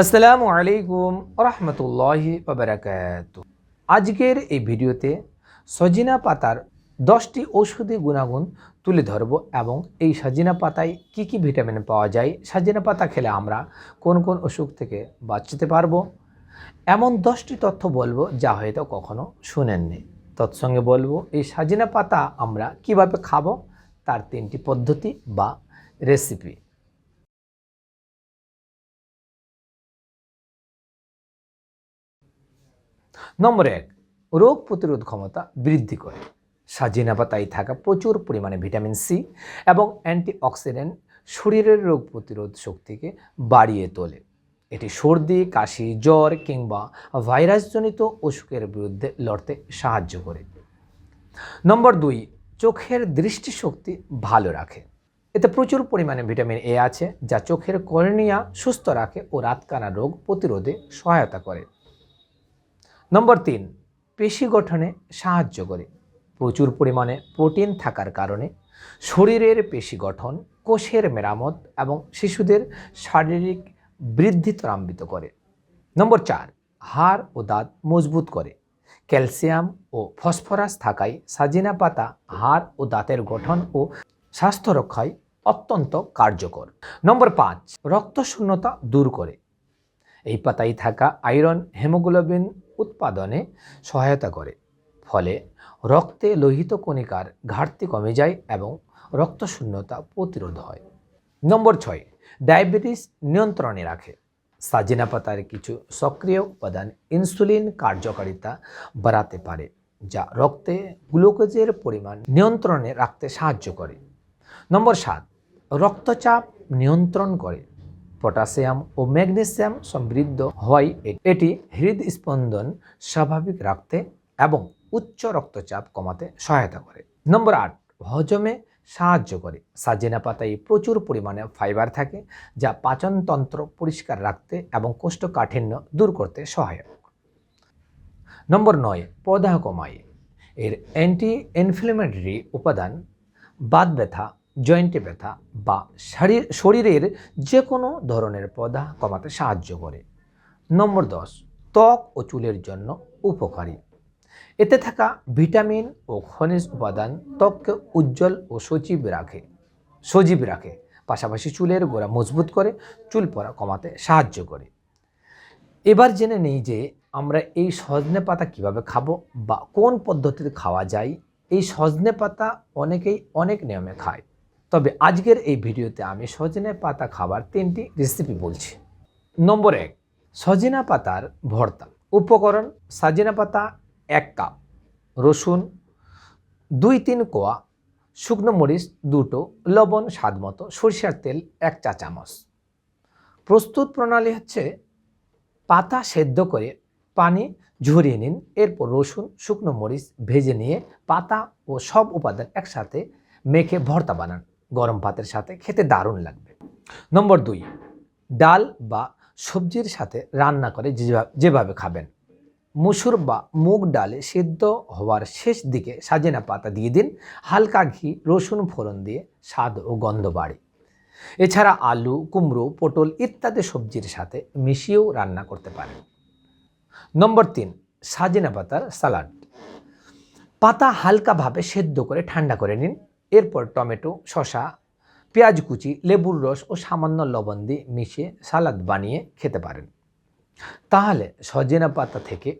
আসসালামু আলাইকুম রহমতুল্লাহি বাবরাকাত আজকের এই ভিডিওতে সজিনা পাতার দশটি ঔষধি গুণাগুণ তুলে ধরব এবং এই সজিনা পাতায় কি কি ভিটামিন পাওয়া যায়, সজিনা পাতা খেলে আমরা কোন কোন অসুখ থেকে বাঁচতে পারব, এমন দশটি তথ্য বলব যা হয়তো কখনো শুনেননি। তৎসঙ্গে বলব, এই সাজিনা পাতা আমরা কীভাবে খাব, তার তিনটি পদ্ধতি বা রেসিপি। নম্বর এক, রোগ প্রতিরোধ ক্ষমতা বৃদ্ধি করে। সাজিনা পাতায় থাকা প্রচুর পরিমাণে ভিটামিন সি এবং অ্যান্টিঅক্সিডেন্ট শরীরের রোগ প্রতিরোধ শক্তিকে বাড়িয়ে তোলে। এটি সর্দি, কাশি, জ্বর কিংবা ভাইরাসজনিত অসুখের বিরুদ্ধে লড়তে সাহায্য করে। নম্বর দুই, চোখের দৃষ্টিশক্তি ভালো রাখে। এতে প্রচুর পরিমাণে ভিটামিন এ আছে যা চোখের কর্নিয়া সুস্থ রাখে ও রাতকানা রোগ প্রতিরোধে সহায়তা করে। নম্বর তিন, পেশি গঠনে সাহায্য করে। প্রচুর পরিমাণে প্রোটিন থাকার কারণে শরীরের পেশি গঠন, কোষের মেরামত এবং শিশুদের শারীরিক বৃদ্ধি ত্বরান্বিত করে। নম্বর চার, হাড় ও দাঁত মজবুত করে। ক্যালসিয়াম ও ফসফরাস থাকায় সাজিনা পাতা, হাড় ও দাঁতের গঠন ও স্বাস্থ্য রক্ষায় অত্যন্ত কার্যকর। নম্বর পাঁচ, রক্তশূন্যতা দূর করে। এই পাতায় থাকা আয়রন, হেমোগ্লোবিন উৎপাদনে সহায়তা করে। ফলে রক্তে লোহিত কণিকার ঘাটতি কমে যায় এবং রক্তশূন্যতা প্রতিরোধ হয়। নম্বর ছয়, ডায়াবেটিস নিয়ন্ত্রণে রাখে। সাজিনা পাতার কিছু সক্রিয় উপাদান ইনসুলিন কার্যকারিতা বাড়াতে পারে, যা রক্তে গ্লুকোজের পরিমাণ নিয়ন্ত্রণে রাখতে সাহায্য করে। নম্বর সাত, রক্তচাপ নিয়ন্ত্রণ করে। পটাশিয়াম ও ম্যাগনেসিয়াম সমৃদ্ধ হয় এটি হৃদস্পন্দন স্বাভাবিক রাখতে এবং উচ্চ রক্তচাপ কমাতে সহায়তা করে। নম্বর আট, হজমে সাহায্য করে। সাজিনা পাতায় প্রচুর পরিমাণে ফাইবার থাকে, যা পাচনতন্ত্র পরিষ্কার রাখতে এবং কোষ্ঠকাঠিন্য দূর করতে সহায়ক। নম্বর নয় প্রদাহ কমায়। এর অ্যান্টি ইনফ্লেমেটরি উপাদান বাত ব্যথা জয়েন্টে ব্যথা বা শরীর, শরীরের যে কোনো ধরনের পদা কমাতে সাহায্য করে। নম্বর দশ, ত্বক ও চুলের জন্য উপকারী। এতে থাকা ভিটামিন ও খনিজ উপাদান ত্বককে উজ্জ্বল ও সজীব রাখে সজীব রাখে। পাশাপাশি চুলের গোড়া মজবুত করে চুল পড়া কমাতে সাহায্য করে। এবার জেনে নেই যে আমরা এই সজনে পাতা কীভাবে খাব বা কোন পদ্ধতিতে খাওয়া যায়। এই সজনে পাতা অনেকেই অনেক নিয়মে খায়। তবে আজকের এই ভিডিওতে আমি সজনে পাতা খাবার তিনটি রেসিপি বলছি। নম্বর এক, সজিনা পাতার ভর্তা। উপকরণ, সাজিনা পাতা এক কাপ, রসুন দুই তিন কোয়া, শুকনো মরিচ দুটো, লবণ স্বাদ মতো, সরিষার তেল এক চা চামচ। প্রস্তুত প্রণালী হচ্ছে পাতা সেদ্ধ করে পানি ঝরিয়ে নিন, এরপর রসুন, শুকনো মরিচ ভেজে নিয়ে পাতা ও সব উপাদান একসাথে মেখে ভর্তা বানান। গরম ভাতের সাথে খেতে দারুণ লাগবে। নম্বর দুই, ডাল বা সবজির সাথে রান্না করে যেভাবে খাবেন। মুসুর বা মুগ ডালে সিদ্ধ হওয়ার শেষ দিকে সাজেনা পাতা দিয়ে দিন, হালকা ঘি, রসুন ফোড়ন দিয়ে স্বাদ ও গন্ধ বাড়ে। এছাড়া আলু, কুমড়ো, পটল ইত্যাদি সবজির সাথে মিশিয়েও রান্না করতে পারেন। নম্বর তিন, সাজেনা পাতার সালাড। পাতা হালকাভাবে সেদ্ধ করে ঠান্ডা করে নিন এরপর টমেটো শশা পেঁয়াজ কুচি, লেবুর রস ও সামান্য লবণ দিয়ে মিশিয়ে সালাদ বানিয়ে খেতে পারেন। তাহলে সজেনা পাতা থেকে